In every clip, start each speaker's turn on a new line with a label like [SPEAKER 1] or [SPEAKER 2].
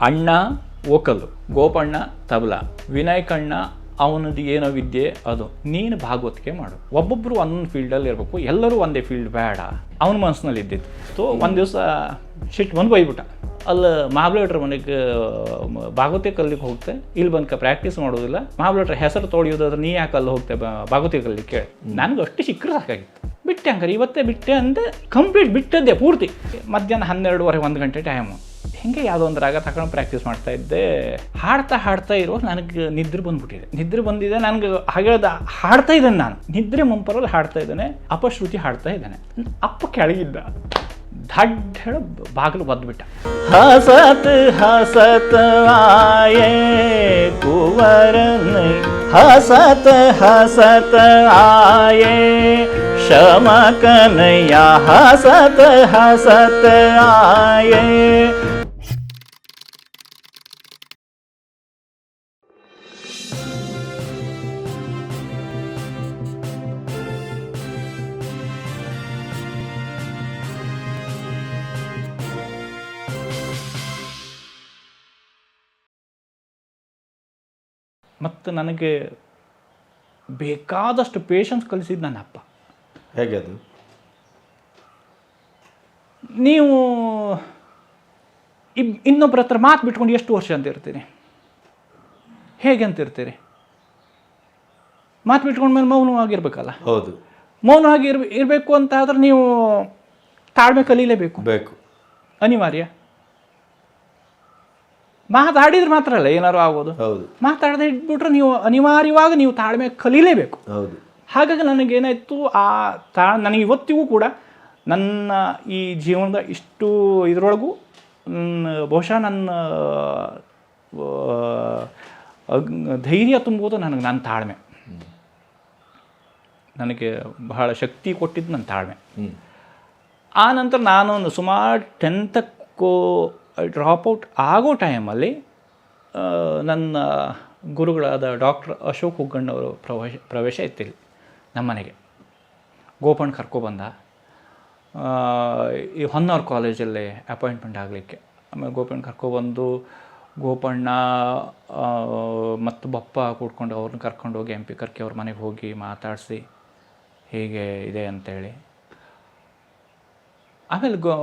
[SPEAKER 1] ಅಣ್ಣ, ಒಕಲು, ಗೋಪಣ್ಣ, ತಬಲ, ವಿನಾಯಕಣ್ಣ ಅವನದು ಏನೋ ವಿದ್ಯೆ, ಅದು. ನೀನು ಭಾಗವತಿಕೆ ಮಾಡು. ಒಬ್ಬೊಬ್ಬರು ಒಂದೊಂದು ಫೀಲ್ಡಲ್ಲಿ ಇರಬೇಕು. ಎಲ್ಲರೂ ಒಂದೇ ಫೀಲ್ಡ್ ಬೇಡ. ಅವನ ಮನಸ್ಸಿನಲ್ಲಿ ಇದ್ದಿತ್ತು ಸೊ ಒಂದು ದಿವಸ ಶಿಟ್ ಬಂದು ಬೈಬಿಟ್ಟ ಅಲ್ಲಿ ಮಹಾಬಲೇಟ್ರ ಮನೆಗೆ ಭಾಗವತಿ ಕಲ್ಲಿಗೆ ಹೋಗ್ತೆ. ಇಲ್ಲಿ ಬಂದ್ಕ ಪ್ರಾಕ್ಟೀಸ್ ಮಾಡೋದಿಲ್ಲ. ಮಹಾಬಲೇಟ್ರ ಹೆಸರು ತೊಳೆಯೋದಾದ್ರೆ ನೀ ಯಾಕೆ ಅಲ್ಲಿ ಹೋಗ್ತೆ ಭಾಗವತಿ ಕಲ್ಲಿಗೆ ಕೇಳಿ. ನನಗೆ ಅಷ್ಟು ಸಿಕ್ಕರೆ ಸಾಕಾಗಿತ್ತು. ಬಿಟ್ಟೆ ಹಂಗಾರೆ, ಇವತ್ತೇ ಬಿಟ್ಟೆ ಅಂದೆ ಕಂಪ್ಲೀಟ್ ಬಿಟ್ಟದ್ದೆ ಪೂರ್ತಿ. ಮಧ್ಯಾಹ್ನ ಹನ್ನೆರಡುವರೆ ಒಂದು ಗಂಟೆ ಟೈಮು ಹಿಂಗೆ ಯಾವುದೋ ಒಂದು ರಾಗ ತಗೊಂಡು ಪ್ರಾಕ್ಟೀಸ್ ಮಾಡ್ತಾ ಇದ್ದೆ. ಹಾಡ್ತಾ ಹಾಡ್ತಾ ಇರೋ ನನಗೆ ನಿದ್ರೆ ಬಂದ್ಬಿಟ್ಟಿದೆ. ನಿದ್ರೆ ಬಂದಿದೆ, ನನಗೆ ಹಾಗೆ ಹಾಡ್ತಾ ಇದ್ದೇನೆ ನಾನು. ನಿದ್ರೆ ಮುಂಪರಲ್ಲಿ ಹಾಡ್ತಾ ಇದ್ದಾನೆ, ಅಪಶ್ರುತಿ ಹಾಡ್ತಾ ಇದ್ದಾನೆ. ಅಪ್ಪ ಕೆಳಗಿದ್ದ. ಧಡ್ ಹೇಳ ಬಾಗಿಲು ಬದ್ಬಿಟ್ಟ ಹಸತ್ ಹಸತ್ ಆಯೇ ಕುವರ ಹಸತ್ ಹಸತ್ ಆಯೇ ಶಮ ಕನಯ್ಯ ಹಸತ್ ಹಸತ್ ಆಯೇ ಮತ್ತು ನನಗೆ ಬೇಕಾದಷ್ಟು ಪೇಷನ್ಸ್ ಕಲಿಸಿದ ನನ್ನ ಅಪ್ಪ.
[SPEAKER 2] ಹೇಗೆ ಅದು?
[SPEAKER 1] ನೀವು ಇಬ್ ಇನ್ನೊಬ್ಬರ ಹತ್ರ ಮಾತು ಬಿಟ್ಕೊಂಡು ಎಷ್ಟು ವರ್ಷ ಅಂತ ಇರ್ತೀರಿ? ಹೇಗೆ ಅಂತ ಇರ್ತೀರಿ? ಮಾತು ಬಿಟ್ಕೊಂಡ್ಮೇಲೆ ಮೌನವಾಗಿರ್ಬೇಕಲ್ಲ?
[SPEAKER 2] ಹೌದು.
[SPEAKER 1] ಮೌನವಾಗಿ ಇರ್ ಇರಬೇಕು ಅಂತ ಆದ್ರೆ ನೀವು ತಾಳ್ಮೆ ಕಲೀಲೇಬೇಕು.
[SPEAKER 2] ಬೇಕು.
[SPEAKER 1] ಅನಿವಾರ್ಯ? ಮಾತಾಡಿದ್ರೆ ಮಾತ್ರ ಅಲ್ಲ ಏನಾರು ಆಗೋದು
[SPEAKER 2] ಹೌದು.
[SPEAKER 1] ಮಾತಾಡದೆ ಇಟ್ಬಿಟ್ರೆ ನೀವು ಅನಿವಾರ್ಯವಾಗಿ ನೀವು ತಾಳ್ಮೆ ಕಲೀಲೇಬೇಕು.
[SPEAKER 2] ಹೌದು.
[SPEAKER 1] ಹಾಗಾಗಿ ನನಗೇನಾಯಿತು ಆ ತಾ ನನಗೆ ಇವತ್ತಿಗೂ ಕೂಡ ನನ್ನ ಈ ಜೀವನದ ಇಷ್ಟು ಇದರೊಳಗೂ ಬಹುಶಃ ನನ್ನ ಧೈರ್ಯ ತುಂಬುವುದು ನನಗೆ ನನ್ನ ತಾಳ್ಮೆ. ನನಗೆ ಬಹಳ ಶಕ್ತಿ ಕೊಟ್ಟಿದ್ದು ನನ್ನ ತಾಳ್ಮೆ. ಆ ನಂತರ ನಾನು ಸುಮಾರು ಟೆಂತಕ್ಕೋ ಡ್ರಾಪ್ಔಟ್ ಆಗೋ ಟೈಮಲ್ಲಿ ನನ್ನ ಗುರುಗಳಾದ ಡಾಕ್ಟರ್ ಅಶೋಕ್ ಹುಗ್ಗಣ್ಣವರು ಪ್ರವೇಶ ಪ್ರವೇಶ ಇತ್ತಿಲ್ಲಿ ನಮ್ಮನೆಗೆ ಗೋಪಣ್ಣ ಕರ್ಕೊಬಂದ ಈ ಹೊನ್ನವ್ರ ಕಾಲೇಜಲ್ಲಿ ಅಪಾಯಿಂಟ್ಮೆಂಟ್ ಆಗಲಿಕ್ಕೆ. ಆಮೇಲೆ ಗೋಪಣ್ಣ ಕರ್ಕೊಬಂದು ಗೋಪಣ್ಣ ಮತ್ತು ಬಪ್ಪ ಕೂಡ್ಕೊಂಡು ಅವ್ರನ್ನ ಕರ್ಕೊಂಡು ಹೋಗಿ ಎಂ ಪಿ ಕರ್ಕಿ ಅವ್ರ ಮನೆಗೆ ಹೋಗಿ ಮಾತಾಡಿಸಿ, ಹೀಗೆ ಇದೆ ಅಂತೇಳಿ. ಆಮೇಲೆ ಗೋ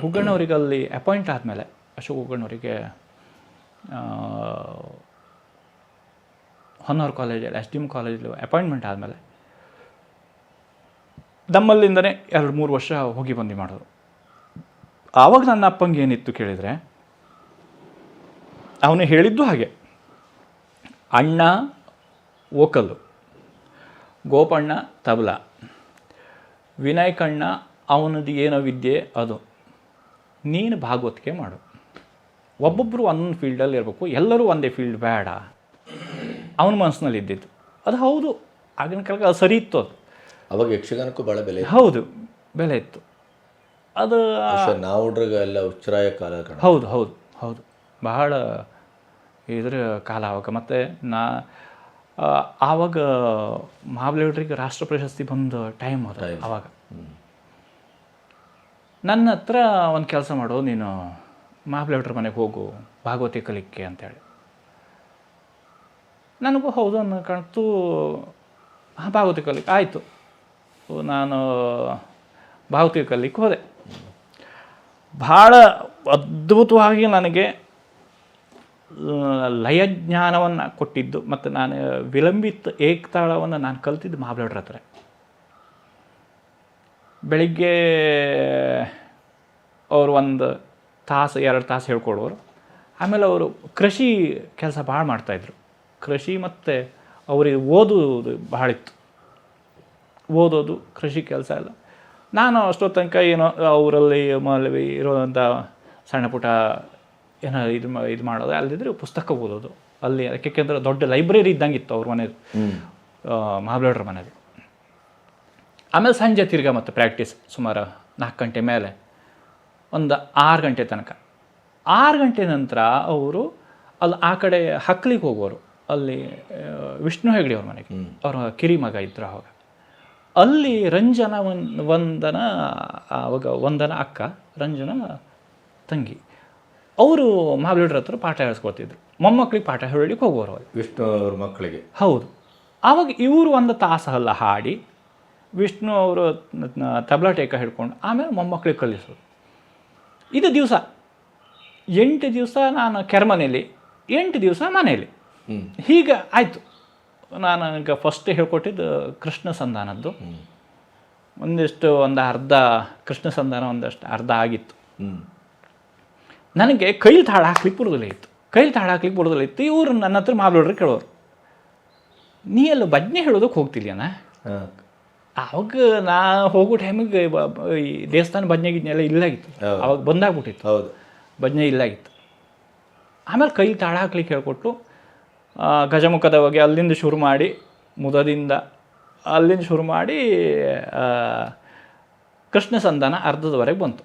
[SPEAKER 1] ಹುಗ್ಗಣ್ಣವರಿಗೆ ಅಲ್ಲಿ ಅಪಾಯಿಂಟ್ ಆದಮೇಲೆ, ಅಶೋಕ್ ಹುಗ್ಗಣ್ಣವರಿಗೆ ಹೊನ್ನಾವರ್ ಕಾಲೇಜಲ್ಲಿ ಎಸ್ ಡಿ ಎಂ ಕಾಲೇಜಲ್ಲಿ ಅಪಾಯಿಂಟ್ಮೆಂಟ್ ಆದಮೇಲೆ, ನಮ್ಮಲ್ಲಿಂದನೇ ಎರಡು ಮೂರು ವರ್ಷ ಹೋಗಿ ಬಂದು ಮಾಡೋದು. ಆವಾಗ ನನ್ನ ಅಪ್ಪಂಗೆ ಏನಿತ್ತು ಕೇಳಿದರೆ, ಅವನು ಹೇಳಿದ್ದು ಹಾಗೆ. ಅಣ್ಣ ಓಕಲ್ಲು ಗೋಪಣ್ಣ ತಬಲ ವಿನಾಯಕ್ ಅಣ್ಣ ಅವನದು ಏನೋ ವಿದ್ಯೆ ಅದು. ನೀನು ಭಾಗವತಿಕೆ ಮಾಡು. ಒಬ್ಬೊಬ್ಬರು ಒಂದೊಂದು ಫೀಲ್ಡಲ್ಲಿ ಇರಬೇಕು. ಎಲ್ಲರೂ ಒಂದೇ ಫೀಲ್ಡ್ ಬೇಡ. ಅವನ ಮನಸ್ಸಿನಲ್ಲಿ ಇದ್ದಿದ್ದು. ಅದು ಹೌದು. ಆಗಿನ ಕಾಲಕ್ಕೆ ಅದು ಸರಿ ಇತ್ತು ಅದು.
[SPEAKER 2] ಅವಾಗ ಯಕ್ಷಗಾನಕ್ಕೂ ಭಾಳ ಬೆಲೆ.
[SPEAKER 1] ಹೌದು. ಬೆಲೆ ಇತ್ತು. ಅದು
[SPEAKER 2] ನಾವು ಎಲ್ಲ ಉಚ್ಚರಾಯ ಕಾಲ
[SPEAKER 1] ಹೌದು ಹೌದು ಹೌದು. ಬಹಳ ಇದ್ರ ಕಾಲ ಆವಾಗ ಮತ್ತು ನಾ ಆವಾಗ ಮಹಾಬಲೇಶ್ವರಿಗೆ ರಾಷ್ಟ್ರ ಪ್ರಶಸ್ತಿ ಬಂದ ಟೈಮ್ ಅದು ಆವಾಗ ನನ್ನ ಹತ್ರ ಒಂದು ಕೆಲಸ ಮಾಡು, ನೀನು ಮಹಾಬಲೇಶ್ವರ ಮನೆಗೆ ಹೋಗು, ಭಾಗವತಿ ಕಲಿಕೆ ಅಂತೇಳಿ. ನನಗೂ ಹೌದು ಅನ್ನೋ ಕಾಣ್ತು ಭಾಗವತಿ ಕಲಿಕೆ ಆಯಿತು. ನಾನು ಭಾಗವತಿ ಕಲಿಕೆ ಹೋದೆ. ಭಾಳ ಅದ್ಭುತವಾಗಿ ನನಗೆ ಲಯಜ್ಞಾನವನ್ನು ಕೊಟ್ಟಿದ್ದು. ಮತ್ತು ನಾನು ವಿಲಂಬಿತ ಏಕತಾಳವನ್ನು ನಾನು ಕಲ್ತಿದ್ದು ಮಹಾಬಲೇಶ್ವರ ಹತ್ರ. ಬೆಳಿಗ್ಗೆ ಅವರು ಒಂದು ತಾಸು ಎರಡು ತಾಸು ಹೇಳ್ಕೊಡೋರು. ಆಮೇಲೆ ಅವರು ಕೃಷಿ ಕೆಲಸ ಭಾಳ ಮಾಡ್ತಾಯಿದ್ರು. ಕೃಷಿ ಮತ್ತು ಅವರಿಗೆ ಓದೋದು ಭಾಳ ಇತ್ತು ಓದೋದು ಕೃಷಿ ಕೆಲಸ ಎಲ್ಲ. ನಾನು ಅಷ್ಟೋ ತನಕ ಏನೋ ಅವರಲ್ಲಿ ಮಲ್ವಿ ಇರೋದಂಥ ಸಣ್ಣ ಪುಟ್ಟ ಏನೋ ಇದು ಇದು ಮಾಡೋದು ಅಲ್ಲದಿದ್ದರೆ ಪುಸ್ತಕ ಓದೋದು. ಅಲ್ಲಿ ಯಾಕೆಂದ್ರೆ ದೊಡ್ಡ ಲೈಬ್ರರಿ ಇದ್ದಂಗೆ ಇತ್ತು ಅವ್ರ ಮನೇದು. ಮಹಾಬಲೇಶ್ವರ ಮನೆದು. ಆಮೇಲೆ ಸಂಜೆ ತಿರ್ಗಾ ಮತ್ತು ಪ್ರಾಕ್ಟೀಸ್ ಸುಮಾರು ನಾಲ್ಕು ಗಂಟೆ ಮೇಲೆ. ಒಂದು ಆರು ಗಂಟೆ ತನಕ. ಆರು ಗಂಟೆ ನಂತರ ಅವರು ಅಲ್ಲಿ ಆ ಕಡೆ ಹಕ್ಲಿಗೆ ಹೋಗೋರು. ಅಲ್ಲಿ ವಿಷ್ಣು ಹೆಗ್ಡೆ ಅವ್ರ ಮನೆಗೆ. ಅವರ ಕಿರಿ ಮಗ ಇದ್ರು ಅವಾಗ. ಅಲ್ಲಿ ರಂಜನ ವಂದನ ಅವಾಗ ವಂದನ ಅಕ್ಕ ರಂಜನ ತಂಗಿ. ಅವರು ಮಹಾಬಲೇಶ್ವರ ಹತ್ರ ಪಾಠ ಹೇಳಿಸ್ಕೊಳ್ತಿದ್ರು. ಮೊಮ್ಮಕ್ಳಿಗೆ ಪಾಠ ಹೇಳಲಿಕ್ಕೆ ಹೋಗೋರು
[SPEAKER 2] ವಿಷ್ಣು ಅವ್ರ ಮಕ್ಕಳಿಗೆ.
[SPEAKER 1] ಹೌದು. ಆವಾಗ ಇವರು ಒಂದು ತಾಸಲ್ಲ ಹಾಡಿ ವಿಷ್ಣು ಅವರು ತಬಲಾ ಟೇಕ ಹಿಡ್ಕೊಂಡು ಆಮೇಲೆ ಮೊಮ್ಮಕ್ಕಳಿಗೆ ಕಲಿಸೋದು. ಇದು ದಿವಸ. ಎಂಟು ದಿವಸ ನಾನು ಕೆರೆಮನೇಲಿ ಎಂಟು ದಿವಸ ಮನೆಯಲ್ಲಿ. ಹೀಗೆ ಆಯಿತು. ನಾನು ಈಗ ಫಸ್ಟ್ ಹೇಳ್ಕೊಟ್ಟಿದ್ದು ಕೃಷ್ಣ ಸಂಧಾನದ್ದು. ಒಂದಿಷ್ಟು ಒಂದು ಅರ್ಧ ಕೃಷ್ಣ ಸಂಧಾನ ಒಂದಷ್ಟು ಅರ್ಧ ಆಗಿತ್ತು. ನನಗೆ ಕೈಲಿ ತಾಳ ಹಾಕ್ಲಿಕ್ಕೆ ಬರೋದಿಲ್ಲ ಇತ್ತು. ಕೈಲಿ ತಾಳ ಹಾಕ್ಲಿಕ್ಕೆ ಬರೋದಿಲ್ಲ ಇತ್ತು. ಇವರು ನನ್ನ ಹತ್ರ ಮಾಬ್ಲೋಡ್ರಿ ಕೇಳೋರು. ನೀ ಎಲ್ಲ ಭಜನೆ ಹೇಳೋದಕ್ಕೆ ಹೋಗ್ತಿಲ್ಯಾನ
[SPEAKER 2] ಹಾ.
[SPEAKER 1] ಆವಾಗ ನಾ ಹೋಗೋ ಟೈಮಿಗೆ ಈ ದೇವಸ್ಥಾನ ಭಜನೆ ಗಿಜ್ನೆ ಎಲ್ಲ ಇಲ್ಲಾಗಿತ್ತು. ಅವಾಗ ಬಂದಾಗ್ಬಿಟ್ಟಿತ್ತು
[SPEAKER 2] ಹೌದು
[SPEAKER 1] ಭಜನೆ ಇಲ್ಲಾಗಿತ್ತು ಆಮೇಲೆ ಕೈಲಿ ತಾಳ ಹಾಕ್ಲಿಕ್ಕೆ ಹೇಳ್ಕೊಟ್ಟು ಗಜಮುಖದ ಬಗ್ಗೆ ಅಲ್ಲಿಂದ ಶುರು ಮಾಡಿ ಮುದದಿಂದ ಅಲ್ಲಿಂದ ಶುರು ಮಾಡಿ ಕೃಷ್ಣ ಸಂಧಾನ ಅರ್ಧದವರೆಗೆ ಬಂತು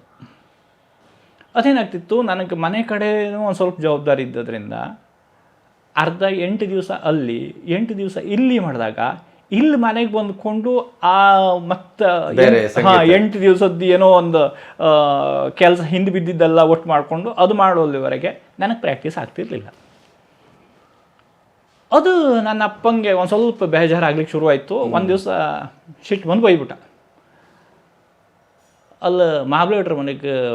[SPEAKER 1] ಅದೇನಾಗ್ತಿತ್ತು ನನಗೆ ಮನೆ ಕಡೆ ಒಂದು ಸ್ವಲ್ಪ ಜವಾಬ್ದಾರಿ ಇದ್ದದ್ರಿಂದ ಅರ್ಧ ಎಂಟು ದಿವಸ ಅಲ್ಲಿ ಎಂಟು ದಿವಸ ಇಲ್ಲಿ ಮಾಡಿದಾಗ ಇಲ್ಲಿ ಮನೆಗೆ ಬಂದ್ಕೊಂಡು ಆ ಮತ್ತೆ ಎಂಟು ದಿವಸದ್ದು ಏನೋ ಒಂದು ಕೆಲಸ ಹಿಂದೆ ಬಿದ್ದಿದ್ದೆಲ್ಲ ಒಟ್ಟು ಮಾಡಿಕೊಂಡು ಅದು ಮಾಡೋಲ್ಲಿವರೆಗೆ ನನಗೆ ಪ್ರಾಕ್ಟೀಸ್ ಆಗ್ತಿರ್ಲಿಲ್ಲ. ಅದು ನನ್ನ ಅಪ್ಪಂಗೆ ಒಂದು ಸ್ವಲ್ಪ ಬೇಜಾರಾಗ್ಲಿಕ್ಕೆ ಶುರುವಾಯಿತು. ಒಂದು ದಿವಸ ಶಿಟ್ ಬಂದು ಬೈಬಿಟ್ಟ ಅಲ್ಲಿ ಮಹಾಬಲೇಟ್ರ ಮನೆಗೆ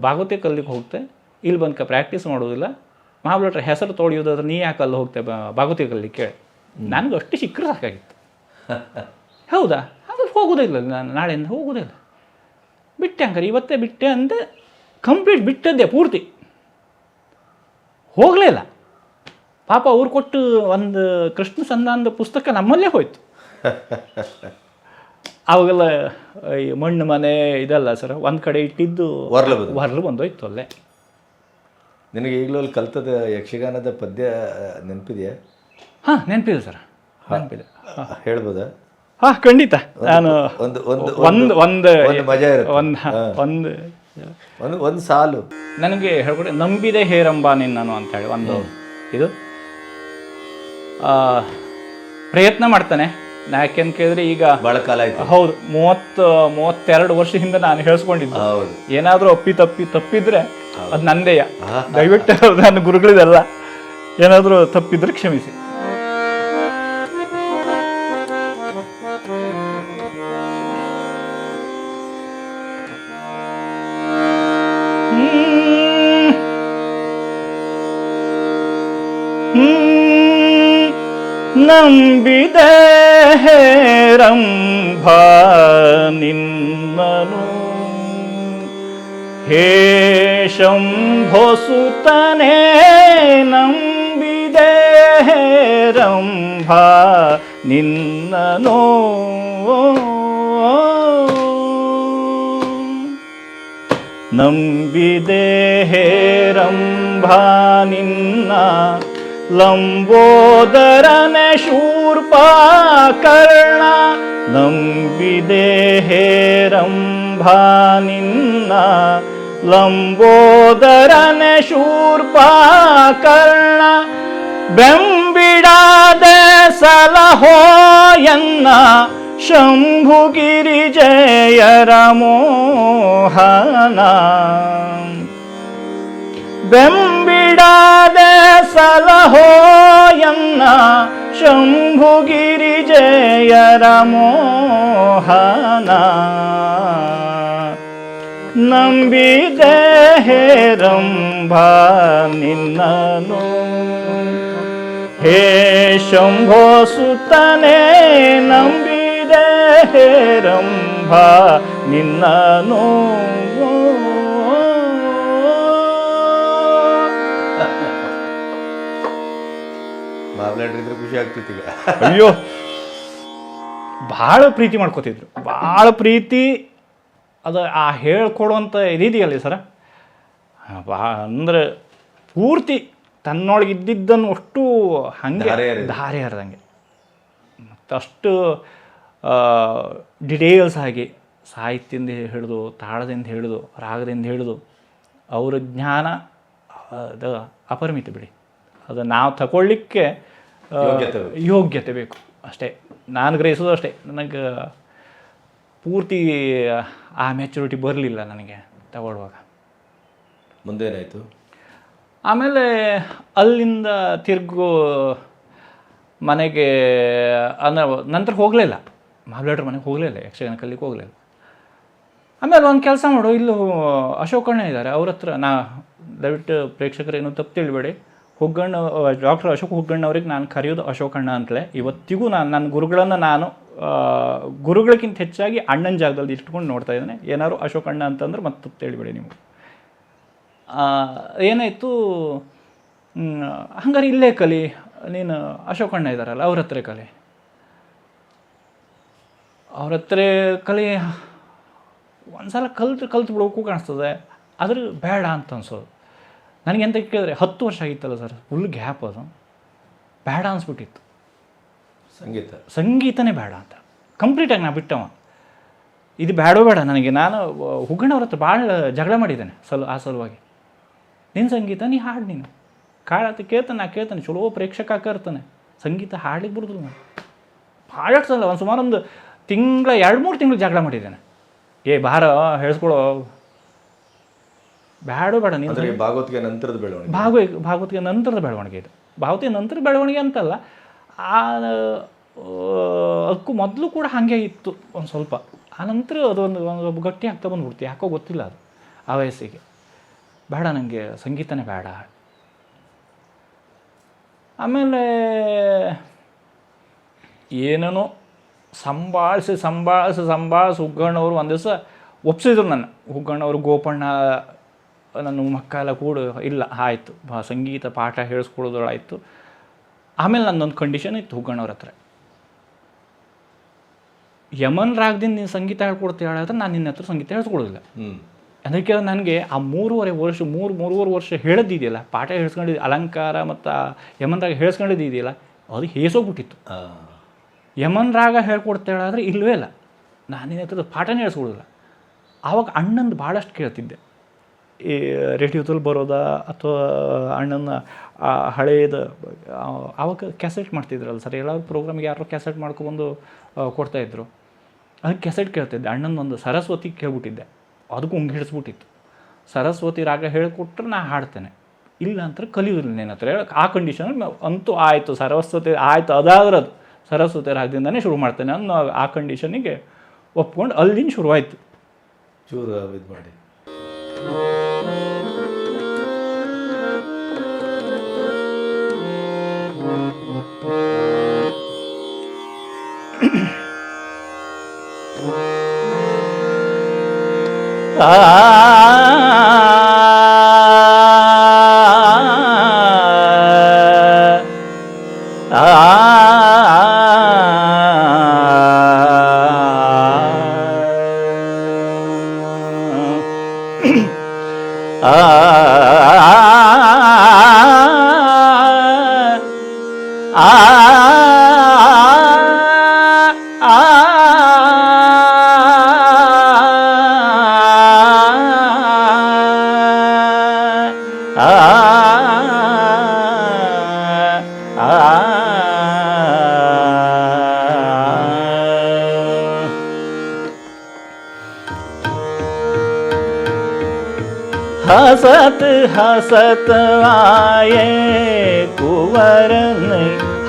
[SPEAKER 1] ಭಾಗವತಿ ಕಲ್ಲಿಗೆ ಹೋಗ್ತೆ. ಇಲ್ಲಿ ಬಂದ್ಕ ಪ್ರಾಕ್ಟೀಸ್ ಮಾಡೋದಿಲ್ಲ. ಮಹಾಬಲೇಟ್ರ ಹೆಸರು ತೊಳೆಯೋದಾದ್ರೆ ನೀ ಯಾಕೆ ಅಲ್ಲಿ ಹೋಗ್ತೆ ಬ- ಭಾಗವತಿ ಕಲ್ಲಿಗೆ ಕೇಳಿ. ನನಗೆ ಅಷ್ಟು ಸಿಕ್ಕರೆ ಸಾಕಾಗಿತ್ತು. ಹೌದಾ? ಅದು ಹೋಗೋದಿಲ್ಲ ನಾನು ನಾಳೆಯಿಂದ ಹೋಗೋದಿಲ್ಲ ಬಿಟ್ಟೆ ಹಂಗಾರೆ. ಇವತ್ತೇ ಬಿಟ್ಟೆ ಅಂತ ಕಂಪ್ಲೀಟ್ ಬಿಟ್ಟದ್ದೇ ಪೂರ್ತಿ. ಹೋಗಲೇ ಇಲ್ಲ. ಪಾಪ ಅವ್ರು ಕೊಟ್ಟು ಒಂದು ಕೃಷ್ಣ ಸಂಧಾನದ ಪುಸ್ತಕ ನಮ್ಮಲ್ಲೇ ಹೋಯ್ತು. ಅವಾಗೆಲ್ಲ ಈ ಮಣ್ಣು ಮನೆ ಇದಲ್ಲ ಸರ್ ಒಂದು ಕಡೆ ಇಟ್ಟಿದ್ದು
[SPEAKER 2] ಹೊರಲು ಹೊರಲು
[SPEAKER 1] ಹೊರಲು ಬಂದೋಯ್ತು ಅಲ್ಲೇ.
[SPEAKER 2] ನಿನಗೆ ಈಗಲೂ ಅಲ್ಲಿ ಕಲ್ತದ ಯಕ್ಷಗಾನದ ಪದ್ಯ ನೆನಪಿದೆಯಾ?
[SPEAKER 1] ಹಾಂ ನೆನಪಿದೆ ಸರ್. ನೆನಪಿದೆ.
[SPEAKER 2] ಹೇಳ್ಬೋದಾ?
[SPEAKER 1] ಹಾ ಖಂಡಿತ. ನಾನು
[SPEAKER 2] ಒಂದು ಒಂದು
[SPEAKER 1] ಒಂದು ಒಂದು
[SPEAKER 2] ಮಜಾ
[SPEAKER 1] ಒಂದು ಒಂದು
[SPEAKER 2] ಒಂದು ಒಂದು ಸಾಲು.
[SPEAKER 1] ನನಗೆ ಹೇಳ್ಕೊಡಿ ನಂಬಿದೆ ಹೇರಂಬ ನಿನ್ನನು ಅಂತ ಹೇಳಿ ಒಂದು ಇದು. ಆ, ಪ್ರಯತ್ನ ಮಾಡ್ತಾನೆ. ಯಾಕೆಂತ ಕೇಳಿದ್ರೆ ಈಗ
[SPEAKER 2] ಬಹಳ ಕಾಲ ಆಯ್ತು.
[SPEAKER 1] ಹೌದು ಮೂವತ್ತು ಮೂವತ್ತೆರಡು ವರ್ಷದಿಂದ ನಾನು ಹೇಳಿಸ್ಕೊಂಡಿದ್ದೆ.
[SPEAKER 2] ಹೌದು.
[SPEAKER 1] ಏನಾದರೂ ಅಪ್ಪಿ ತಪ್ಪಿ ತಪ್ಪಿದ್ರೆ ಅದು ನಂದೇಯ. ದಯವಿಟ್ಟು ನನ್ನ ಗುರುಗಳಿದೆಲ್ಲ ಏನಾದರೂ ತಪ್ಪಿದ್ರೆ ಕ್ಷಮಿಸಿ. ನಂಬಿದೆ ರಂಭ ನಿನ್ನನು ಹೇ ಶಂಭೋಸುತನೇ ನಂಬಿದೆ ರಂಭ ನಿನ್ನನು. ನಂಬಿದೆ ಹೇರಂಭ ನಿನ್ನ ಲಂಬೋದರನ ಶೂರ್ಪ ಕರ್ಣ ನಂಬಿದೆ ಹೇರಂಭ ನಿನ್ನ ಲಂಬೋದರನ ಶೂರ್ಪ ಕರ್ಣ ಬೆಂಬಿಡಾದ ಸಲಹೋಯನ್ನ ಶಂಭುಗಿರಿ ಜಯರ ಮೋಹನ. ಬೆಂಬಿಡಾದ ಸಲಹೋ ಎನ್ನ ಶಂಭುಗಿರಿ ಜಯರ ಮೋಹನ. ನಂಬಿದೆ ಹೇರಂಭ ನಿನ್ನನು ಹೇ ಶಂಭೋ ಸುತನೇ ನಂಬಿದೆ ಹೇರಂಭ ನಿನ್ನನು
[SPEAKER 2] ಖುಷಿ ಆಗ್ತಿತ್ತು ಈಗ.
[SPEAKER 1] ಅಯ್ಯೋ. ಭಾಳ ಪ್ರೀತಿ ಮಾಡ್ಕೋತಿದ್ರು. ಭಾಳ ಪ್ರೀತಿ ಅದು ಆ ಹೇಳ್ಕೊಡುವಂಥ ಇದಿದೆಯಲ್ಲ ಸರ. ಬಾ ಅಂದ್ರೆ ಪೂರ್ತಿ ತನ್ನೊಳಗೆ ಇದ್ದಿದ್ದನ್ನು ಅಷ್ಟು ಹಂಗೆ
[SPEAKER 2] ಧಾರೆ
[SPEAKER 1] ಹರಿದಂಗೆ. ಮತ್ತು ಅಷ್ಟು ಡಿಟೇಲ್ಸ್ ಆಗಿ ಸಾಹಿತ್ಯದಿಂದ ಹಿಡಿದು ತಾಳದಿಂದ ಹಿಡಿದು ರಾಗದಿಂದ ಹಿಡಿದು ಅವರ ಜ್ಞಾನ ಅದು ಅಪರಿಮಿತ ಬಿಡಿ. ಅದು ನಾವು ತಗೊಳ್ಳಿಕ್ಕೆ
[SPEAKER 2] ಯೋಗ್ಯತೆ ಬೇಕು.
[SPEAKER 1] ಯೋಗ್ಯತೆ ಬೇಕು. ಅಷ್ಟೇ. ನಾನು ಗ್ರಹಿಸೋದು ಅಷ್ಟೇ. ನನಗೆ ಪೂರ್ತಿ ಆ ಮೆಚುರಿಟಿ ಬರಲಿಲ್ಲ ನನಗೆ ತಗೊಳ್ಳುವಾಗ.
[SPEAKER 2] ಮುಂದೇನಾಯಿತು?
[SPEAKER 1] ಆಮೇಲೆ ಅಲ್ಲಿಂದ ತಿರ್ಗು ಮನೆಗೆ ಅಂದರೆ ನಂತರ ಹೋಗಲಿಲ್ಲ. ಮಾಬ್ಲೇಟ್ರ ಮನೆಗೆ ಹೋಗಲಿಲ್ಲ ಯಕ್ಷಗಾನ ಕಲ್ಲಿಗೆ ಹೋಗಲಿಲ್ಲ. ಆಮೇಲೆ ಒಂದು ಕೆಲಸ ಮಾಡು. ಇಲ್ಲೂ ಅಶೋಕಣ್ಣ ಇದ್ದಾರೆ. ಅವ್ರ ಹತ್ರ ನಾ ದಯವಿಟ್ಟು ಪ್ರೇಕ್ಷಕರೇನು ತಪ್ಪು ತಿಳಿಬೇಡಿ. ಹುಗ್ಗಣ್ಣ ಡಾಕ್ಟರ್ ಅಶೋಕ್ ಹುಗ್ಗಣ್ಣವ್ರಿಗೆ ನಾನು ಕರೆಯೋದು ಅಶೋಕಣ್ಣ ಅಂತಲೇ. ಇವತ್ತಿಗೂ ನಾನು ನನ್ನ ಗುರುಗಳನ್ನು ನಾನು ಗುರುಗಳಿಗಿಂತ ಹೆಚ್ಚಾಗಿ ಅಣ್ಣನ ಜಾಗದಲ್ಲಿ ಇಟ್ಕೊಂಡು ನೋಡ್ತಾ ಇದ್ದೇನೆ. ಏನಾದ್ರು ಅಶೋಕಣ್ಣ ಅಂತಂದ್ರೆ ಮತ್ತೆ ಹೇಳಿಬಿಡಿ ನೀವು ಏನಾಯಿತು? ಹಂಗಾರೆ ಇಲ್ಲೇ ಕಲಿ. ನೀನು ಅಶೋಕಣ್ಣ ಇದ್ದಾರಲ್ಲ, ಅವ್ರ ಹತ್ರ ಕಲಿ. ಅವ್ರ ಹತ್ರ ಕಲಿ. ಒಂದ್ಸಲ ಕಲ್ತು ಕಲ್ತು ಬಿಡೋಕ್ಕೂ ಕಾಣಿಸ್ತದೆ. ಆದ್ರೆ ಬೇಡ ಅಂತ ಅನ್ಸೋದು. ನನಗೆ ಎಂತ ಕೇಳಿದ್ರೆ ಹತ್ತು ವರ್ಷ ಆಗಿತ್ತಲ್ಲ ಸರ್ ಫುಲ್ ಗ್ಯಾಪ್ ಅದು. ಬೇಡ ಅನ್ಸ್ಬಿಟ್ಟಿತ್ತು.
[SPEAKER 2] ಸಂಗೀತ.
[SPEAKER 1] ಸಂಗೀತನೇ ಬೇಡ ಅಂತ. ಕಂಪ್ಲೀಟಾಗಿ ನಾ ಬಿಟ್ಟವ. ಇದು ಬೇಡೋ ಬೇಡ ನನಗೆ. ನಾನು ಹುಗ್ಗಣ್ಣವ್ರ ಹತ್ರ ಭಾಳ ಜಗಳ ಮಾಡಿದ್ದೇನೆ ಸಲ ಆ ಸಲುವಾಗಿ. ನಿನ್ನ ಸಂಗೀತ ನೀ ಹಾಡು ನೀನು. ಕಾಳತ್ತ ಕೇಳ್ತಾನೆ ನಾ ಕೇಳ್ತಾನೆ ಚಲೋ ಪ್ರೇಕ್ಷಕ ಇರ್ತಾನೆ ಸಂಗೀತ ಹಾಡ್ಲಿಕ್ಕೆ ಬರೋದಿಲ್ಲ ನಾನು. ಭಾಳಷ್ಟು ಸಲ ಒಂದು ಸುಮಾರು ಒಂದು ತಿಂಗಳ ಎರಡು ಮೂರು ತಿಂಗಳು ಜಗಳ ಮಾಡಿದ್ದೇನೆ. ಏ ಬಾರ ಹೇಳ್ಸ್ಕೊಳೋ ಬೇಡ ಬೇಡ ನೀನು
[SPEAKER 2] ಭಾಗವತ್ಗೆ ನಂತರದ ಬೆಳವಣಿಗೆ.
[SPEAKER 1] ಭಾಗವ ಭಾಗವತಿಗೆ ನಂತರದ ಬೆಳವಣಿಗೆ ಇದು. ಭಾಗವತಿಗೆ ನಂತರ ಬೆಳವಣಿಗೆ ಅಂತಲ್ಲ ಆ ಆ, ಅದಕ್ಕೂ ಮೊದಲು ಕೂಡ ಹಾಗೆ ಇತ್ತು ಒಂದು ಸ್ವಲ್ಪ. ಆ ನಂತರ ಅದೊಂದು ಒಂದು ಗಟ್ಟಿ ಆಗ್ತಾ ಬಂದ್ಬಿಡ್ತು. ಯಾಕೋ ಗೊತ್ತಿಲ್ಲ ಅದು ಆ ವಯಸ್ಸಿಗೆ. ಬೇಡ ನನಗೆ ಸಂಗೀತನೇ ಬೇಡ. ಆಮೇಲೆ ಏನೇನೋ ಸಂಭಾಳಿಸಿ ಸಂಭಾಳಿಸಿ ಸಂಭಾಳಿಸಿ ಹುಗ್ಗಣ್ಣವರು ಒಂದು ದಿವಸ ಒಪ್ಸಿದ್ರು ನನ್ನ. ಹುಗ್ಗಣ್ಣವರು ಗೋಪಣ್ಣ ನನ್ನ ಮಕ್ಕಳ ಕೂಡ ಇಲ್ಲ ಆಯಿತು. ಸಂಗೀತ ಪಾಠ ಹೇಳಿಸ್ಕೊಡೋದ್ರಾಯ್ತು ಆಮೇಲೆ ನನ್ನೊಂದು ಕಂಡೀಷನ್ ಇತ್ತು ಹುಗ್ಗಣ್ಣವ್ರ ಹತ್ರ. ಯಮನ್ ರಾಗದಿಂದ ನೀನು ಸಂಗೀತ ಹೇಳ್ಕೊಡ್ತೀಯ ಹೇಳಿದ್ರೆ ನಾನು ನಿನ್ನ ಹತ್ರ ಸಂಗೀತ ಹೇಳ್ಸ್ಕೊಡೋದಿಲ್ಲ ಅದಕ್ಕೆ ನನಗೆ ಆ ಮೂರುವರೆ ವರ್ಷ ಮೂರು ಮೂರುವರೆ ವರ್ಷ ಹೇಳದಿದೆಯಲ್ಲ ಪಾಠ ಹೇಳ್ಸ್ಕೊಂಡಿದ್ದು ಅಲಂಕಾರ ಮತ್ತು ಯಮನ್ ರಾಗ ಹೇಳ್ಸ್ಕೊಂಡಿದ್ದಿದೆಯಲ್ಲ ಅದು ಹೇಸೋಗ್ಬಿಟ್ಟಿತ್ತು. ಯಮನ್ ರಾಗ ಹೇಳ್ಕೊಡ್ತಾ ಹೇಳಿದ್ರೆ ಇಲ್ಲವೇ ಇಲ್ಲ. ನಾನು ನಿನ್ನ ಹತ್ರ ಪಾಠನೇ ಹೇಳ್ಸ್ಕೊಡೋದಿಲ್ಲ ಆವಾಗ ಅಣ್ಣಂದು ಭಾಳಷ್ಟು ಕೇಳ್ತಿದ್ದೆ. ಈ ರೇಡಿಯೋದಲ್ಲಿ ಬರೋದಾ ಅಥವಾ ಅಣ್ಣನ ಆ ಹಳೇದು ಆ, ಆವಾಗ ಕ್ಯಾಸೆಟ್ ಮಾಡ್ತಿದ್ರಲ್ಲ ಸರ್ ಎಲ್ಲರೂ ಪ್ರೋಗ್ರಾಮ್ಗೆ ಯಾರೋ ಕ್ಯಾಸೆಟ್ ಮಾಡ್ಕೊಬಂದು ಕೊಡ್ತಾಯಿದ್ರು ಅದಕ್ಕೆ ಕ್ಯಾಸೆಟ್ ಕೇಳ್ತಿದ್ದೆ. ಅಣ್ಣನ ಒಂದು ಸರಸ್ವತಿ ಕೇಳ್ಬಿಟ್ಟಿದ್ದೆ. ಅದಕ್ಕೂ ಹಂಗೆ ಹಿಡಿಸ್ಬಿಟ್ಟಿತ್ತು ಸರಸ್ವತಿ ರಾಗ ಹೇಳಿಕೊಟ್ರೆ ನಾ ಹಾಡ್ತೇನೆ. ಇಲ್ಲ ಅಂತ ಕಲಿಯೋದಿಲ್ಲ ನೇನತ್ರ ಹತ್ರ. ಹೇಳಕ್ ಆ ಕಂಡೀಷನ್ ಅಂತೂ ಆಯಿತು. ಸರಸ್ವತಿ ಆಯಿತು. ಅದಾದ್ರೆ ಅದು ಸರಸ್ವತಿ ರಾಗದಿಂದನೇ ಶುರು ಮಾಡ್ತೇನೆ ಅನ್ನೋ ಆ ಕಂಡೀಷನಿಗೆ ಒಪ್ಕೊಂಡು ಅಲ್ಲಿಂದ ಶುರುವಾಯಿತು.
[SPEAKER 2] ಚೂರು ಇದು ಮಾಡಿ
[SPEAKER 1] ah, ah, ah हसत हसत आय कुवरन।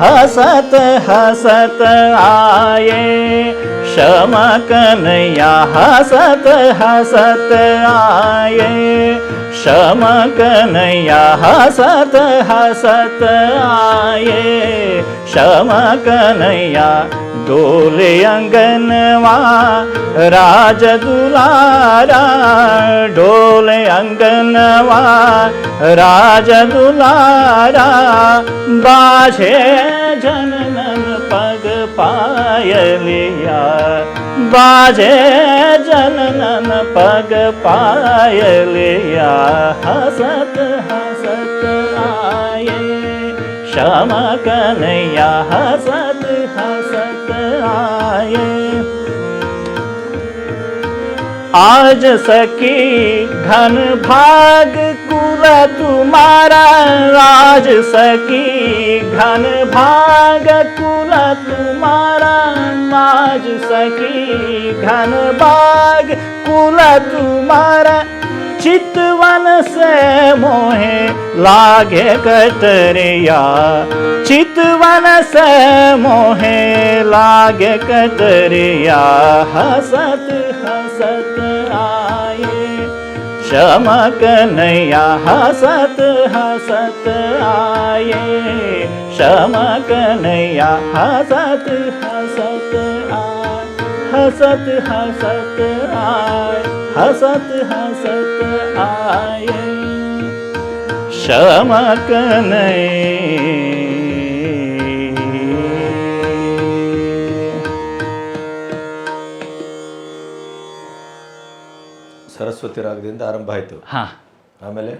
[SPEAKER 1] हसत हसत आये शमकनया हसत हसत आय शम कन्हैया हसत हसत आये। शम कन्हैया डोले अंगनवा राज दुलारा डोले अंगनवा राज दुलारा बाशे जननन पग पायलिया। बाजे जननन पग पायलिया हसत हसत आए श्याम कन्हैया हसत हसत आए आज सखी घन भाग कुल सखी घन भाग कुल आज सखी घन बाग कुला तुम्हारा चितवन से मोहे लागे कतरिया। चितवन से मोहे लागे कतरिया। हसत हसत आए चमक नैया। हसत हसत आए चमक नैया। हसत हसत हसत हसत आए हसत हसत आए शमक नैया
[SPEAKER 2] ಸರಸ್ವತಿ ರಾಗದಿಂದ ಆರಂಭ ಆಯಿತು
[SPEAKER 1] ಹಾಂ
[SPEAKER 2] ಆಮೇಲೆ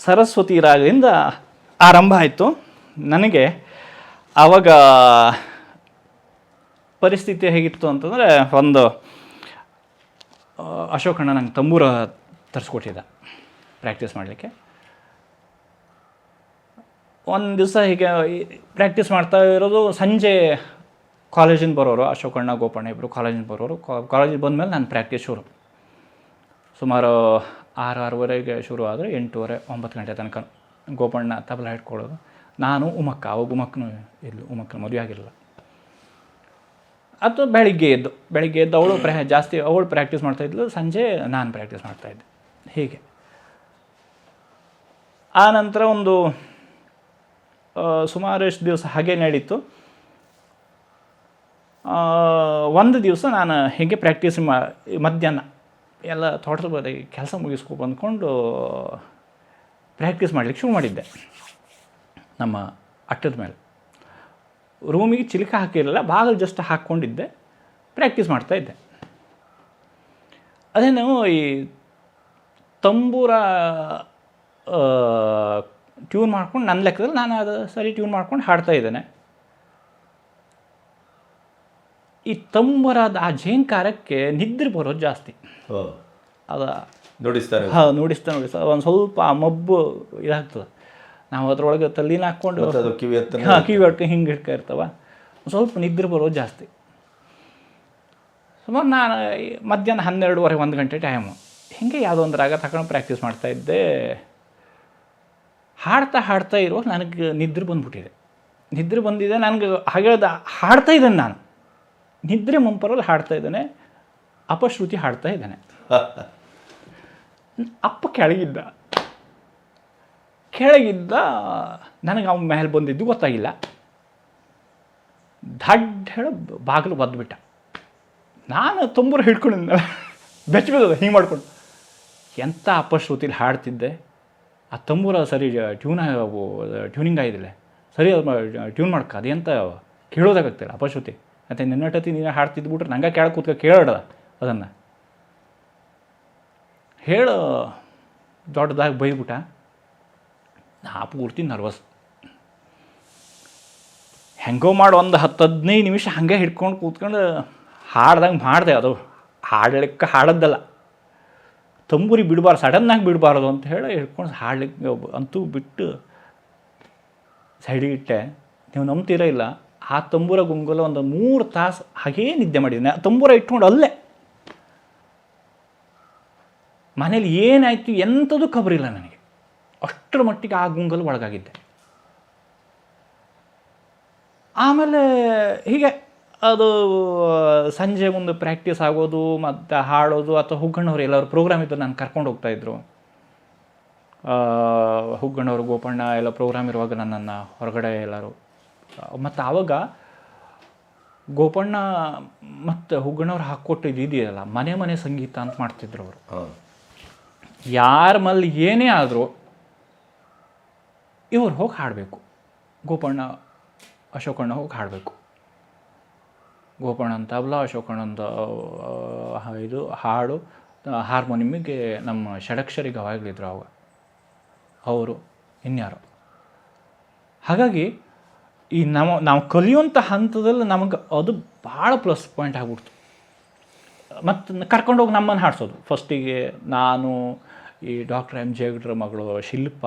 [SPEAKER 1] ಸರಸ್ವತಿ ರಾಗದಿಂದ ಆರಂಭ ಆಯಿತು ನನಗೆ ಆವಾಗ ಪರಿಸ್ಥಿತಿ ಹೇಗಿತ್ತು ಅಂತಂದರೆ ಒಂದು ಅಶೋಕಣ್ಣ ನಂಗೆ ತಂಬೂರ ತರಿಸ್ಕೊಟ್ಟಿದ್ದ ಪ್ರಾಕ್ಟೀಸ್ ಮಾಡಲಿಕ್ಕೆ. ಒಂದು ದಿವಸ ಹೀಗೆ ಪ್ರಾಕ್ಟೀಸ್ ಮಾಡ್ತಾ ಇರೋದು ಸಂಜೆ ಕಾಲೇಜಿಂದ ಬರೋರು, ಅಶೋಕಣ್ಣ, ಗೋಪಣ್ಣ ಇಬ್ಬರು ಕಾಲೇಜಿಂದ ಬರೋರು. ಕಾಲೇಜಿಗೆ ಬಂದಮೇಲೆ ನಾನು ಪ್ರಾಕ್ಟೀಸ್ ಶುರು. ಸುಮಾರು ಆರು, ಆರೂವರೆಗೆ ಶುರು ಆದರೆ ಎಂಟೂವರೆ, ಒಂಬತ್ತು ಗಂಟೆ ತನಕ ಗೋಪಣ್ಣ ತಬಲ ಹಿಡ್ಕೊಳ್ಳೋದು. ನಾನು ಉಮಕ್ಕ, ಅವಾಗ ಉಮಕ್ಕನೂ ಇಲ್ಲ, ಉಮಕ್ಕನ ಮದುವೆ ಆಗಿರಲಿಲ್ಲ. ಅದು ಬೆಳಿಗ್ಗೆ ಎದ್ದು ಬೆಳಿಗ್ಗೆ ಎದ್ದು ಅವಳು ಪ್ರ ಜಾಸ್ತಿ ಅವಳು ಪ್ರಾಕ್ಟೀಸ್ ಮಾಡ್ತಾಯಿದ್ಲು ಸಂಜೆ ನಾನು ಪ್ರಾಕ್ಟೀಸ್ ಮಾಡ್ತಾಯಿದ್ದೆ ಹೀಗೆ. ಆ ನಂತರ ಒಂದು ಸುಮಾರು ಸುಮಾರಷ್ಟು ದಿವಸ ಹಾಗೆ ನಡೀತು. ಒಂದು ದಿವಸ ನಾನು ಹೀಗೆ ಪ್ರಾಕ್ಟೀಸ್ ಮಾ, ಮಧ್ಯಾಹ್ನ ಎಲ್ಲ ತೋಟದ ಬದಿ ಕೆಲಸ ಮುಗಿಸ್ಕೊ ಬಂದ್ಕೊಂಡು ಪ್ರಾಕ್ಟೀಸ್ ಮಾಡಲಿಕ್ಕೆ ಶುರು ಮಾಡಿದ್ದೆ. ನಮ್ಮ ಅಟ್ಟದ ಮೇಲೆ. ರೂಮಿಗೆ ಚಿಲಕ ಹಾಕಿರಲಿಲ್ಲ ಬಾಗಿಲು ಜಸ್ಟ್ ಹಾಕ್ಕೊಂಡಿದ್ದೆ ಪ್ರಾಕ್ಟೀಸ್ ಮಾಡ್ತಾಯಿದ್ದೆ ನಾವು ಈ ತಂಬೂರ ಟ್ಯೂನ್ ಮಾಡ್ಕೊಂಡು ನನ್ನ ಲೆಕ್ಕದಲ್ಲಿ ನಾನು ಅದು ಸರಿ ಟ್ಯೂನ್ ಮಾಡ್ಕೊಂಡು ಹಾಡ್ತಾ ಇದ್ದೇನೆ. ಈ ತಂಬೂರದ ಆ ಝೇಂಕಾರಕ್ಕೆ ನಿದ್ರೆ ಬರೋದು ಜಾಸ್ತಿ.
[SPEAKER 2] ಓ.
[SPEAKER 1] ಅದು
[SPEAKER 2] ನುಡಿಸ್ತಾರೆ.
[SPEAKER 1] ಹಾಂ ನೋಡಿಸ್ತಾ ನೋಡಿಸ್ತಾ ಒಂದು ಸ್ವಲ್ಪ ಆ ಮಬ್ಬು ಇದಾಗ್ತದೆ. ನಾವು ಅದ್ರೊಳಗೆ ತಲ್ಲಿನ ಹಾಕ್ಕೊಂಡು ಹಾಂ ಕಿವಿ ಹೊಟ್ಟೆ ಹಿಂಗೆ ಹಿಡ್ಕ ಇರ್ತಾವ. ಸ್ವಲ್ಪ ನಿದ್ರೆ ಬರೋದು ಜಾಸ್ತಿ. ಸುಮಾರು ನಾನು ಮಧ್ಯಾಹ್ನ ಹನ್ನೆರಡುವರೆ ಒಂದು ಗಂಟೆ ಟೈಮು ಹಿಂಗೆ ಯಾವುದೋ ಒಂದು ರಾಗ ತಗೊಂಡು ಪ್ರಾಕ್ಟೀಸ್ ಮಾಡ್ತಾ ಇದ್ದೆ. ಹಾಡ್ತಾ ಹಾಡ್ತಾ ಇರೋ ನನಗೆ ನಿದ್ರೆ ಬಂದ್ಬಿಟ್ಟಿದೆ. ನಿದ್ರೆ ಬಂದಿದೆ ನನಗೆ ಹಾಗೆ ಹಾಡ್ತಾ ಇದ್ದೇನೆ ನಾನು. ನಿದ್ರೆ ಮುಂಪರಲ್ಲಿ ಹಾಡ್ತಾ ಇದ್ದಾನೆ ಅಪಶ್ರುತಿ ಹಾಡ್ತಾ ಇದ್ದಾನೆ. ಅಪ್ಪ ಕೆಳಗಿದ್ದ. ಕೆಳಗಿದ್ದ ನನಗೆ ಅವನ ಮೇಲೆ ಬಂದಿದ್ದು ಗೊತ್ತಾಗಿಲ್ಲ. ದಡ್ಡ ಹೇಳ ಬಾಗಿಲು ಬದ್ಬಿಟ್ಟ. ನಾನು ತುಂಬರು ಹಿಡ್ಕೊಂಡು ಬೆಚ್ಚ ಬಿದ್ದದ ಹಿಂಗೆ ಮಾಡ್ಕೊಂಡು. ಎಂಥ ಅಪಶ್ರುತಿಲಿ ಹಾಡ್ತಿದ್ದೆ. ಆ ತಂಬೂರ ಸರಿ ಟ್ಯೂನ್ ಟ್ಯೂನಿಂಗ್ ಆಗಿದ್ದಿಲ್ಲ. ಸರಿ ಅದು ಟ್ಯೂನ್ ಮಾಡ್ಕ ಅದೆಂತ ಕೇಳೋದಾಗತ್ತಿಲ್ಲ ಅಪಶ್ರುತಿ. ಮತ್ತು ನಿನ್ನಟತಿ ನೀನು ಹಾಡ್ತಿದ್ಬಿಟ್ರೆ ನಂಗೆ ಕೇಳ ಕೂತ್ಕ ಕೇಳೋಡ ಅದನ್ನು. ಹೇಳು, ದೊಡ್ಡದಾಗಿ ಬೈದ್ಬಿಟ್ಟ. ನಾ ಪೂರ್ತಿ ನರ್ವಸ್. ಹೆಂಗೋ ಮಾಡಿ ಒಂದು ಹತ್ತು ಹದಿನೈದು ನಿಮಿಷ ಹಾಗೆ ಹಿಡ್ಕೊಂಡು ಕೂತ್ಕೊಂಡು ಹಾಡ್ದಂಗೆ ಮಾಡಿದೆ ಅದು. ಹಾಡಲಿಕ್ಕೆ ಹಾಡದ್ದಲ್ಲ. ತಂಬೂರಿ ಬಿಡಬಾರ್ದು, ಸಡನ್ನಾಗಿ ಬಿಡಬಾರ್ದು ಅಂತ ಹೇಳಿ ಹಿಡ್ಕೊಂಡು ಹಾಡಲಿಕ್ಕೆ ಅಂತೂ ಬಿಟ್ಟು ಸೈಡಿಗೆ ಇಟ್ಟೆ. ನೀವು ನಂಬ್ತೀರ ಇಲ್ಲ, ಆ ತಂಬೂರ ಗುಂಗುಲ ಒಂದು ಮೂರು ತಾಸು ಹಾಗೇ ನಿದ್ದೆ ಮಾಡಿದ್ದೀನಿ ಆ ತಂಬೂರ ಇಟ್ಕೊಂಡು ಅಲ್ಲೇ. ಮನೇಲಿ ಏನಾಯಿತು ಎಂಥದ್ದು ಖಬರಿಲ್ಲ ನನಗೆ. ಅಷ್ಟರ ಮಟ್ಟಿಗೆ ಆ ಗುಂಗಲು ಒಳಗಾಗಿದ್ದೆ. ಆಮೇಲೆ ಹೀಗೆ ಅದು ಸಂಜೆ ಒಂದು ಪ್ರಾಕ್ಟೀಸ್ ಆಗೋದು ಮತ್ತು ಹಾಡೋದು ಅಥವಾ ಹುಗ್ಗಣ್ಣವ್ರು ಎಲ್ಲರೂ ಪ್ರೋಗ್ರಾಮ್ ಇದ್ದು ನಾನು ಕರ್ಕೊಂಡು ಹೋಗ್ತಾಯಿದ್ರು ಹುಗ್ಗಣ್ಣವ್ರು ಗೋಪಣ್ಣ ಎಲ್ಲ ಪ್ರೋಗ್ರಾಮ್ ಇರುವಾಗ ನನ್ನನ್ನು ಹೊರಗಡೆ ಎಲ್ಲರೂ ಮತ್ತು ಆವಾಗ ಗೋಪಣ್ಣ ಮತ್ತು ಹುಗ್ಗಣ್ಣವ್ರು ಹಾಕ್ಕೊಟ್ಟಿದ್ದು ಇದೆಯಲ್ಲ ಮನೆ ಮನೆ ಸಂಗೀತ ಅಂತ ಮಾಡ್ತಿದ್ರು ಅವರು. ಯಾರ ಮಲ್ಲಿ ಏನೇ ಆದರೂ ಇವ್ರು ಹೋಗಿ ಹಾಡಬೇಕು. ಗೋಪಣ್ಣ ಅಶೋಕಣ್ಣ ಹೋಗಿ ಹಾಡಬೇಕು. ಗೋಪಣ್ಣನ ತಬಲ ಅಶೋಕಣ್ಣ ಆ, ಇದು ಹಾಡು ಹಾರ್ಮೋನಿಯಮಿಗೆ ನಮ್ಮ ಷಡಕ್ಷರಿ ಗವಾಯಿಗಳಿದ್ರು ಅವಾಗ. ಅವರು ಇನ್ಯಾರು. ಹಾಗಾಗಿ ಈ ನಮ್ಮ ನಾವು ಕಲಿಯುವಂಥ ಹಂತದಲ್ಲಿ ನಮಗೆ ಅದು ಭಾಳ ಪ್ಲಸ್ ಪಾಯಿಂಟ್ ಆಗ್ಬಿಡ್ತು. ಮತ್ತು ಕರ್ಕೊಂಡೋಗಿ ನಮ್ಮನ್ನು ಹಾಡ್ಸೋದು. ಫಸ್ಟಿಗೆ ನಾನು ಈ ಡಾಕ್ಟರ್ ಎಂ ಜೇಗಡ್ರ ಮಗಳು ಶಿಲ್ಪ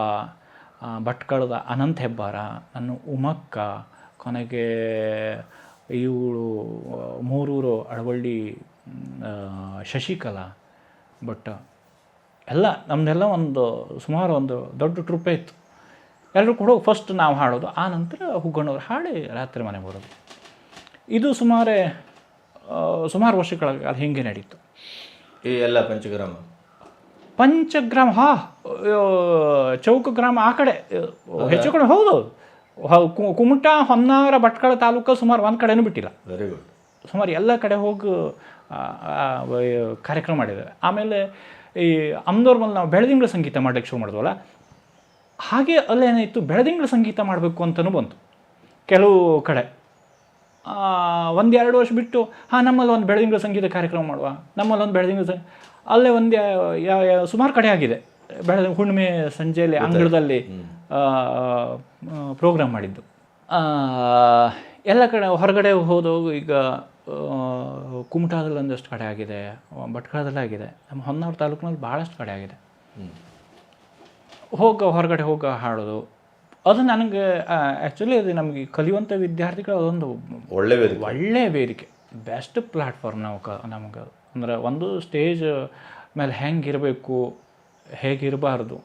[SPEAKER 1] ಭಟ್ಕಳದ ಅನಂತ ಹೆಬ್ಬಾರ, ನನ್ನ ಉಮಕ್ಕ, ಕೊನೆಗೆ ಇವಳು ಮೂರೂರು ಅಳವಳ್ಳಿ ಶಶಿಕಲಾ. ಬಟ್ ಎಲ್ಲ ನಮ್ಮದೆಲ್ಲ ಒಂದು, ಸುಮಾರು ಒಂದು ದೊಡ್ಡ ಟ್ರೂಪ್ ಇತ್ತು. ಎಲ್ಲರೂ ಕೂಡ ಫಸ್ಟ್ ನಾವು ಹಾಡೋದು, ಆ ನಂತರ ಹುಗ್ಗಣ್ಣವ್ರು ಹಾಡಿ ರಾತ್ರಿ ಮನೆಗೆ ಬರೋದು. ಇದು ಸುಮಾರೇ ಸುಮಾರು ವರ್ಷಗಳ ಅದು ಹಿಂಗೆ ನಡೀತು.
[SPEAKER 2] ಈ ಎಲ್ಲ ಪಂಚಗ್ರಾಮ?
[SPEAKER 1] ಪಂಚಗ್ರಾಮ ಹಾ ಚೌಕ ಗ್ರಾಮ ಆ ಕಡೆ ಹೆಚ್ಚು ಕಡೆ ಹೌದು. ಕುಮಟಾ ಹೊನ್ನಾವರ ಭಟ್ಕಳ ತಾಲೂಕು ಸುಮಾರು ಒಂದು ಕಡೆನೂ ಬಿಟ್ಟಿಲ್ಲ.
[SPEAKER 2] ವೆರಿ ಗುಡ್
[SPEAKER 1] ಸುಮಾರು ಎಲ್ಲ ಕಡೆ ಹೋಗಿ ಕಾರ್ಯಕ್ರಮ ಮಾಡಿದ್ದೇವೆ ಆಮೇಲೆ ಈ ಅಮ್ದೋರ್ ಮೇಲೆ ನಾವು ಬೆಳದಿಂಗಳ ಸಂಗೀತ ಮಾಡ್ಲಿಕ್ಕೆ ಶುರು ಮಾಡಿದ್ವಲ್ಲ ಹಾಗೆ ಅಲ್ಲೇನಾಯಿತು ಬೆಳದಿಂಗಳ ಸಂಗೀತ ಮಾಡಬೇಕು ಅಂತಲೂ ಬಂತು. ಕೆಲವು ಕಡೆ. ಒಂದು ಎರಡು ವರ್ಷ ಬಿಟ್ಟು ಹಾಂ ನಮ್ಮಲ್ಲಿ ಒಂದು ಬೆಳದಿಂಗಳ ಸಂಗೀತ ಕಾರ್ಯಕ್ರಮ ಮಾಡುವ ನಮ್ಮಲ್ಲಿ ಒಂದು ಬೆಳದಿಂಗಳ ಅಲ್ಲೇ ಒಂದು ಸುಮಾರು ಕಡೆ ಆಗಿದೆ. ಬೆಳೆ ಹುಣ್ಣಿಮೆ ಸಂಜೆಯಲ್ಲಿ ಅಂಗಳದಲ್ಲಿ ಪ್ರೋಗ್ರಾಮ್ ಮಾಡಿದ್ದು. ಎಲ್ಲ ಕಡೆ ಹೊರಗಡೆ ಹೋದವು ಈಗ ಕುಮಟಾದಲ್ಲಿ ಒಂದಷ್ಟು ಕಡೆ ಆಗಿದೆ ಭಟ್ಕಳದಲ್ಲಿ ಆಗಿದೆ. ನಮ್ಮ ಹೊನ್ನಾವರ ತಾಲೂಕಿನಲ್ಲಿ ಭಾಳಷ್ಟು ಕಡೆ ಆಗಿದೆ. ಹೋಗ ಹೊರಗಡೆ ಹೋಗ ಹಾಡೋದು. ಅದು ನನಗೆ ಆ್ಯಕ್ಚುಲಿ ಅದು ನಮಗೆ ಕಲಿಯುವಂಥ ವಿದ್ಯಾರ್ಥಿಗಳು ಅದೊಂದು
[SPEAKER 2] ಒಳ್ಳೆ ವೇದಿಕೆ.
[SPEAKER 1] ಒಳ್ಳೆಯ ವೇದಿಕೆ. ಬೆಸ್ಟ್ ಪ್ಲಾಟ್ಫಾರ್ಮ್ ನಾವು ಕ ನಮಗೆ ಅಂದ್ರೆ ಒಂದು ಸ್ಟೇಜ್ ಮೇಲೆ ಹೆಂಗಿರಬೇಕು, ಹೇಗಿರಬಾರ್ದು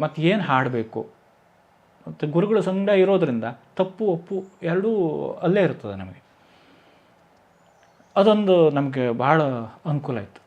[SPEAKER 1] ಮತ್ತು ಏನು ಹಾಡಬೇಕು. ಮತ್ತು ಗುರುಗಳ ಸಂಘ ಇರೋದರಿಂದ ತಪ್ಪು, ಒಪ್ಪು ಎರಡೂ ಅಲ್ಲೇ ಇರ್ತದೆ ನಮಗೆ. ಅದೊಂದು ನಮಗೆ ಭಾಳ ಅನುಕೂಲ ಆಯಿತು.